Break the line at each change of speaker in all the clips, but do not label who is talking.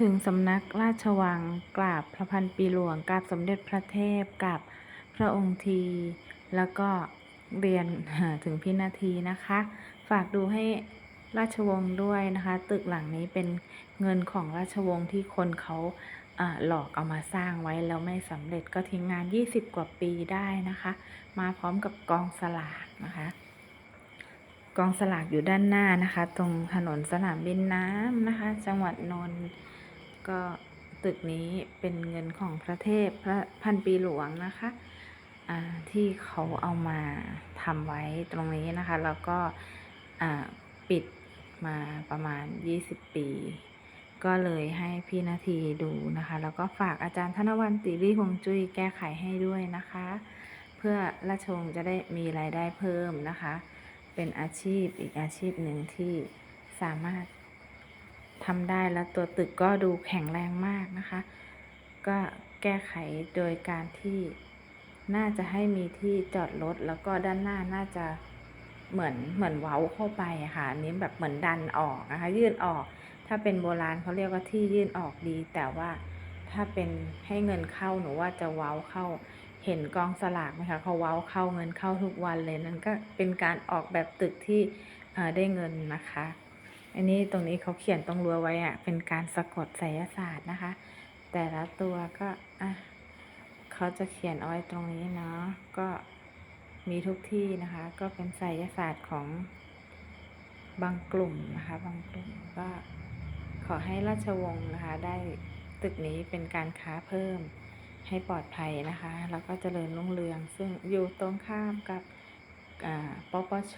ถึงสำนักราชวังกราบพระพันปีหลวงกราบสมเด็จพระเทพกราบพระองค์ที แล้วก็เรียนถึงพินาทีนะคะ ฝากดูให้ราชวงศ์ด้วยนะคะ ตึกหลังนี้เป็นเงินของราชวงศ์ที่คนเขาอ่าหลอกเอามาสร้างไว้แล้วไม่สำเร็จก็ทิ้งงาน 20 กว่าปีได้นะคะ มาพร้อมกับกองสลากนะคะ กองสลากอยู่ด้านหน้านะคะ ตรงถนนสนามบินน้ำนะคะ จังหวัดนนท์ ก็ตึกนี้เป็นเงินของพระเทพพระพันปีหลวงนะคะที่เขาเอามาทำไว้ตรงนี้นะคะ แล้วก็ปิดมาประมาณ 20 ปี ก็เลยให้พี่นาทีดูนะคะ แล้วก็ฝากอาจารย์ธนวันติริหงจุ้ยแก้ไขให้ด้วยนะคะ เพื่อราชวงศ์จะได้มีรายได้เพิ่มนะคะ เป็นอาชีพอีกอาชีพหนึ่งที่สามารถ ทำได้แล้วตัวตึกก็ดูแข็งแรงมากนะคะ ก็แก้ไขโดยการที่น่าจะให้มีที่จอดรถแล้วก็ด้านหน้าน่าจะเหมือนเหมือนเว้าเข้าไปอะค่ะอันนี้แบบเหมือนดันออกนะคะ ยื่นออก ถ้าเป็นโบราณเขาเรียกว่าที่ยื่นออกดี แต่ว่าถ้าเป็นให้เงินเข้าหนูว่าจะเว้าเข้าเห็นกองสลากไหมคะเขาเว้าเข้าเงินเข้าทุกวันเลยนั่นก็เป็นการออกแบบตึกที่ได้เงินนะคะ อันนี้ตรงนี้เขาเขียนตรงรั้วไว้อะเป็นการสะกดไสยศาสตร์นะคะ แต่ละตัวก็อะเขาจะเขียนเอาไว้ตรงนี้เนาะก็มีทุกที่นะคะ ก็เป็นไสยศาสตร์ของบางกลุ่มนะคะ บางกลุ่มก็ขอให้ราชวงศ์นะคะ ได้ตึกนี้เป็นการค้าเพิ่มให้ปลอดภัยนะคะ แล้วก็เจริญรุ่งเรือง ซึ่งอยู่ตรงข้ามกับปปช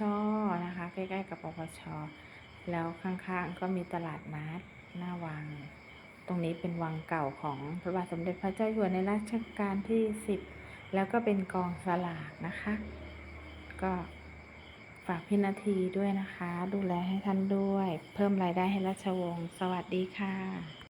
นะคะ ใกล้ ๆ กับปปช แล้วข้างๆก็มีตลาดนัดหน้าวัง ตรงนี้เป็นวังเก่าของพระบาทสมเด็จพระเจ้าอยู่หัวในรัชกาลที่10แล้วก็เป็นกองสลากนะคะ ก็ฝากพี่นาทีด้วยนะคะ ดูแลให้ท่านด้วย เพิ่มรายได้ให้ราชวงศ์สวัสดีค่ะ